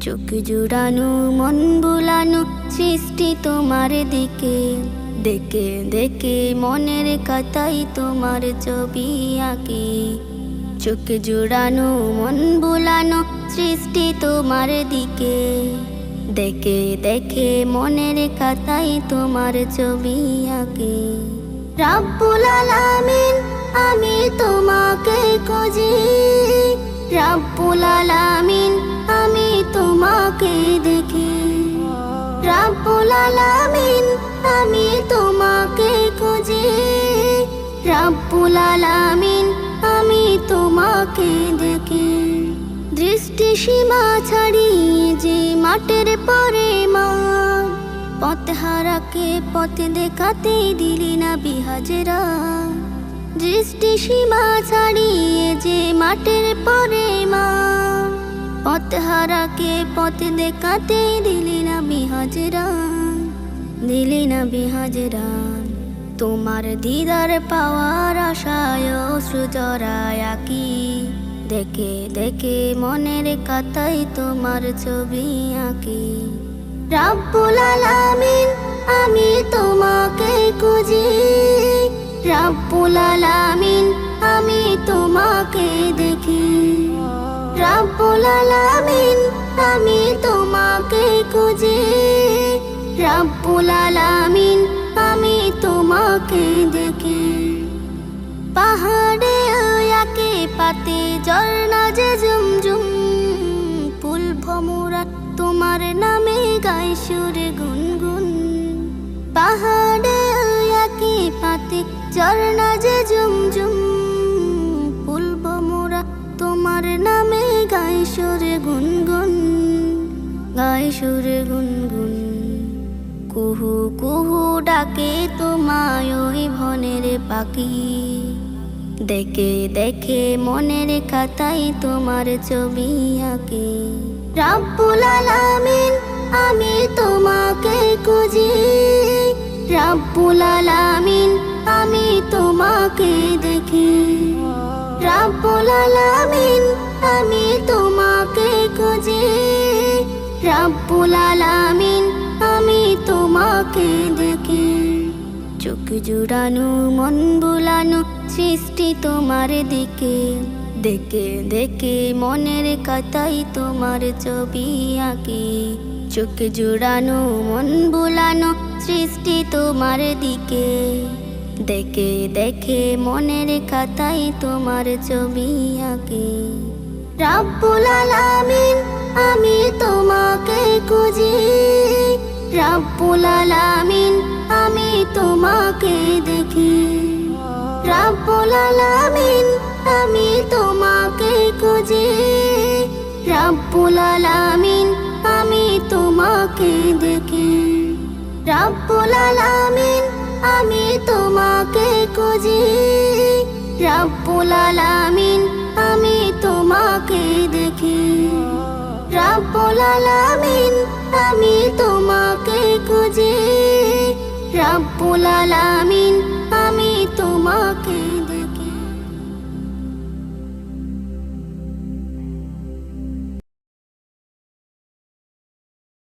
চোখ জুড়ানো, মন বুলানো, সৃষ্টি তোমার দিকে। দেখে দেখে মনের কথাই তোমার ছবি আঁকি। চোখ জুড়ানো, মন বুলানো, সৃষ্টি তোমার দিকে। দেখে দেখে মনের কথাই তোমার ছবি আঁকি। রাব্বুল আলামিন, আমি তোমাকে খুঁজি। রাব্বুল আলামিন তোমাকে দেখি। রাব্বুল আলামিন, আমি তোমাকে খুঁজি। রাব্বুল আলামিন, আমি তোমাকে দেখি। দৃষ্টি সীমা ছাড়িয়ে যে মাঠের পরে মা পথ হারাকে পথ দেখাতে দিলি না বিহাজেরা দৃষ্টি সীমা ছাড়িয়ে যে মাঠের পরে মা পথ হারাকে পথ দেখাতে দিলি না বিহাজেরা দিলি না বিহাজেরা তোমার দিদার পাওয়ার আশায় সুজরায় কি দেখে দেখে মনের কথাই তোমার ছবি আঁকি। রাব্বুল আলামিন, আমি তোমাকে খুঁজি। রাব্বুল আলামিন, আমি রাব্বুল আলামিন আমি তোমাকে খুঁজি। রাব্বুল আলামিন আমি তোমাকে দেখি। পাহাড়ে আকে পাতে ঝর্ণা যে ঝুমঝুম। ফুল ভমরা তোমার নামে গাই সুরে গুনগুন। পাহাড়ে আকে পাতে ঝর্ণা যে সুরে গুনগুন গাই সুরে গুনগুন। কুহু কুহু ডাকে তোমায় ওই ভনের পাখি। দেখে দেখে মনের খাতাই তোমার ছবি আঁকে। রাব্বুল আলামিন, আমি তোমাকে খুঁজি। রাব্বুল আলামিন, আমি তোমাকে দেখি। আলামিন আমি তোমাকে খুঁজি। রাব্বুল আলামিন, আমি তোমাকে দেখি। চোখ জুড়ানো, মন বুলানো, সৃষ্টি তোমার দিকে। দেখে দেখে মনের কথাই তোমার ছবি আঁকি। চোখ জুড়ানো, মন বুলানো, সৃষ্টি তোমার দিকে। দেখে দেখে মনের কথাই তোমার ছবি আঁকি। রাব্বুল আলামিন, আমি তোমাকে খুঁজি। রাব্বুল আলামিন, আমি তোমাকে দেখি। রাব্বুল আলামিন, আমি তোমাকে খুঁজি। রাব্বুল আলামিন, আমি তোমাকে দেখি। রাব্বুল আলামিন আমি তোমাকে খুঁজি। রাব্বুল আলামিন, আমি তোমাকে দেখি। রাব্বুল আলামিন, আমি তোমাকে খুঁজি। রাব্বুল আলামিন